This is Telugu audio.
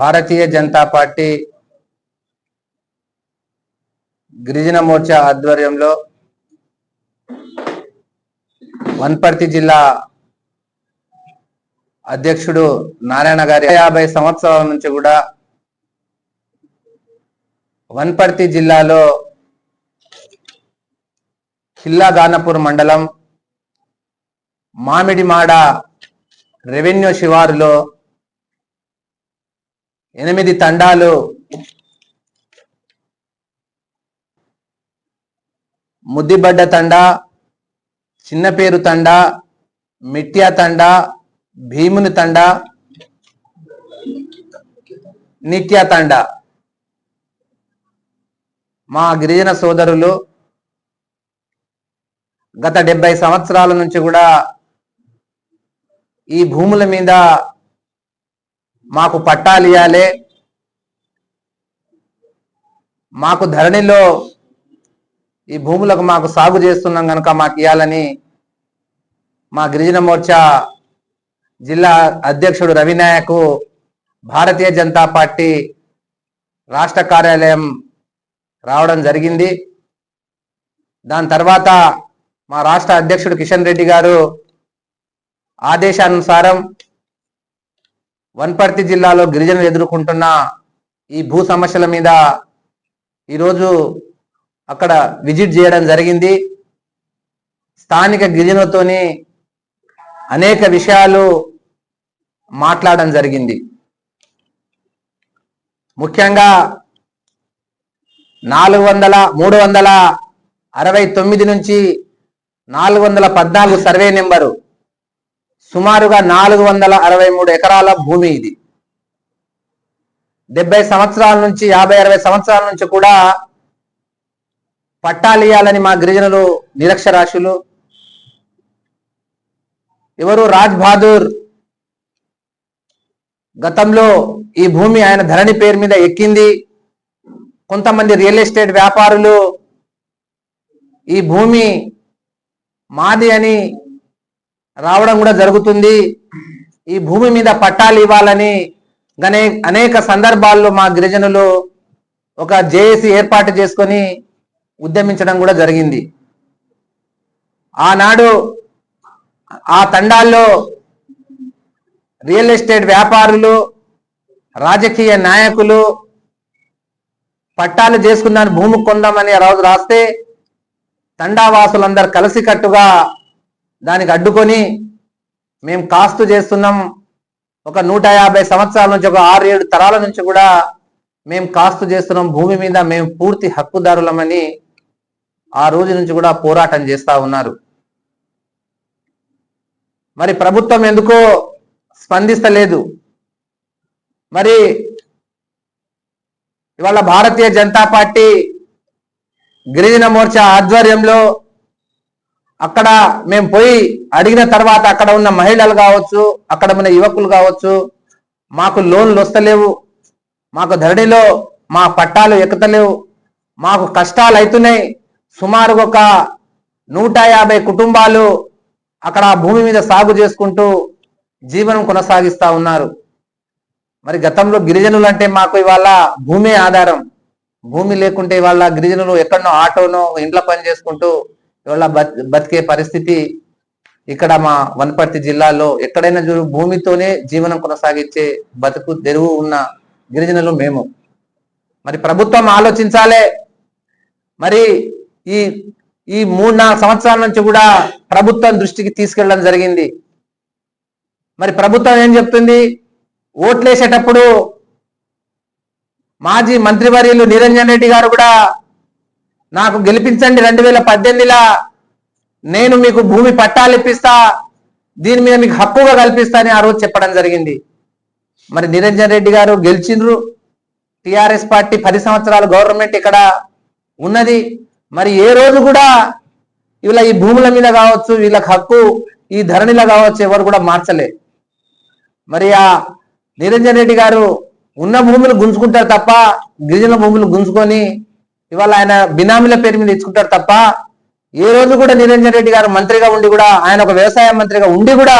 భారతీయ జనతా పార్టీ గిరిజన మోర్చా ఆధ్వర్యంలో వన్పర్తి జిల్లా అధ్యక్షుడు నారాయణ గారి యాభై సంవత్సరాల నుంచి కూడా వన్పర్తి జిల్లాలో ఖిల్లా గానపూర్ మండలం మామిడిమాడ రెవెన్యూ శివారులో ఎనిమిది తండాలు. ముద్దిబడ్డ తండా చిన్నపేరు తండా మిట్యా తండా భీముని తండా నిత్యా తండా. మా గిరిజన సోదరులు గత డెబ్బై సంవత్సరాల నుంచి కూడా ఈ భూముల మీద మాకు పట్టాలు మాకు ధరణిలో ఈ భూములకు మాకు సాగు చేస్తున్నాం కనుక మాకు ఇవ్వాలని మా గిరిజన మోర్చా జిల్లా అధ్యక్షుడు రవినాయక్ భారతీయ జనతా పార్టీ రాష్ట్ర కార్యాలయం రావడం జరిగింది. దాని తర్వాత మా రాష్ట్ర అధ్యక్షుడు కిషన్ రెడ్డి గారు ఆదేశానుసారం వన్పర్తి జిల్లాలో గిరిజనులు ఎదుర్కొంటున్న ఈ భూ సమస్యల మీద ఈరోజు అక్కడ విజిట్ చేయడం జరిగింది. స్థానిక గిరిజనులతోని అనేక విషయాలు మాట్లాడడం జరిగింది. ముఖ్యంగా నాలుగు వందల మూడు వందల అరవై తొమ్మిది నుంచి నాలుగు వందల పద్నాలుగు సర్వే నెంబరు సుమారుగా నాలుగు వందల అరవై మూడు ఎకరాల భూమి ఇది. డెబ్బై సంవత్సరాల నుంచి యాభై అరవై సంవత్సరాల నుంచి కూడా పట్టాలియాలని మా గిరిజనులు నిరక్షరాశులు ఎవరు రాజ్ బహాదూర్ గతంలో ఈ భూమి ఆయన ధరణి పేరు మీద ఎక్కింది. కొంతమంది రియల్ ఎస్టేట్ వ్యాపారులు ఈ భూమి మాది అని రావడం కూడా జరుగుతుంది. ఈ భూమి మీద పట్టాలు ఇవ్వాలని గనే అనేక సందర్భాల్లో మా గిరిజనులు ఒక జేఏసీ ఏర్పాటు చేసుకొని ఉద్యమించడం కూడా జరిగింది. ఆనాడు ఆ తండాల్లో రియల్ ఎస్టేట్ వ్యాపారులు రాజకీయ నాయకులు పట్టాలు చేసుకున్నాను భూమి కొందామని ఆ రోజు రాస్తే తండావాసులందరూ కలిసికట్టుగా దానికి అడ్డుకొని మేము కాస్తు చేస్తున్నాం. ఒక నూట యాభై సంవత్సరాల నుంచి ఒక ఆరు ఏడు తరాల నుంచి కూడా మేము కాస్తు చేస్తున్నాం. భూమి మీద మేము పూర్తి హక్కుదారులమని ఆ రోజు నుంచి కూడా పోరాటం చేస్తా ఉన్నారు. మరి ప్రభుత్వం ఎందుకో స్పందిస్తలేదు. మరి ఇవాళ భారతీయ జనతా పార్టీ గిరిజన మోర్చా ఆధ్వర్యంలో అక్కడ మేము పోయి అడిగిన తర్వాత అక్కడ ఉన్న మహిళలు కావచ్చు అక్కడ ఉన్న యువకులు కావచ్చు మాకు లోన్లు వస్తలేవు మాకు ధరణిలో మా పట్టాలు ఎక్కుతలేవు మాకు కష్టాలు అవుతున్నాయి సుమారు ఒక నూట యాభై కుటుంబాలు అక్కడ ఆ భూమి మీద సాగు చేసుకుంటూ జీవనం కొనసాగిస్తా ఉన్నారు. మరి గతంలో గిరిజనులు అంటే మాకు ఇవాళ భూమి ఆధారం. భూమి లేకుంటే ఇవాళ గిరిజనులు ఎక్కడనో ఆటోనో ఇంట్లో పని చేసుకుంటూ ఇవాళ బతికే పరిస్థితి ఇక్కడ మా వనపర్తి జిల్లాలో ఎక్కడైనా చూడు భూమితోనే జీవనం కొనసాగించే బతుకు తెరువు ఉన్న గిరిజనులు మేము. మరి ప్రభుత్వం ఆలోచించాలే. మరి ఈ ఈ మూడు నాలుగు సంవత్సరాల నుంచి కూడా ప్రభుత్వం దృష్టికి తీసుకెళ్ళడం జరిగింది. మరి ప్రభుత్వం ఏం చెప్తుంది? ఓట్లేసేటప్పుడు మాజీ మంత్రివర్యులు నిరంజన్ రెడ్డి గారు కూడా నాకు గెలిపించండి రెండు వేల పద్దెనిమిదిలా. నేను మీకు భూమి పట్టాలు ఇప్పిస్తా. దీని మీద మీకు హక్కుగా కల్పిస్తా అని ఆ రోజు చెప్పడం జరిగింది. మరి నిరంజన్ రెడ్డి గారు గెలిచిండ్రు. టిఆర్ఎస్ పార్టీ పది సంవత్సరాలు గవర్నమెంట్ ఇక్కడ ఉన్నది. మరి ఏ రోజు కూడా ఇలా ఈ భూముల మీద కావచ్చు వీళ్ళకి హక్కు ఈ ధరణిలో కావచ్చు ఎవరు కూడా మార్చలే. మరి ఆ నిరంజన్ రెడ్డి గారు ఉన్న భూములు గుంజుకుంటారు తప్ప గిరిజన భూములు గుంజుకొని ఇవాళ ఆయన బినామీల పేరు మీద ఇచ్చుకుంటారు తప్ప ఏ రోజు కూడా నిరంజన్ రెడ్డి గారు మంత్రిగా ఉండి కూడా ఆయన ఒక వ్యవసాయ మంత్రిగా ఉండి కూడా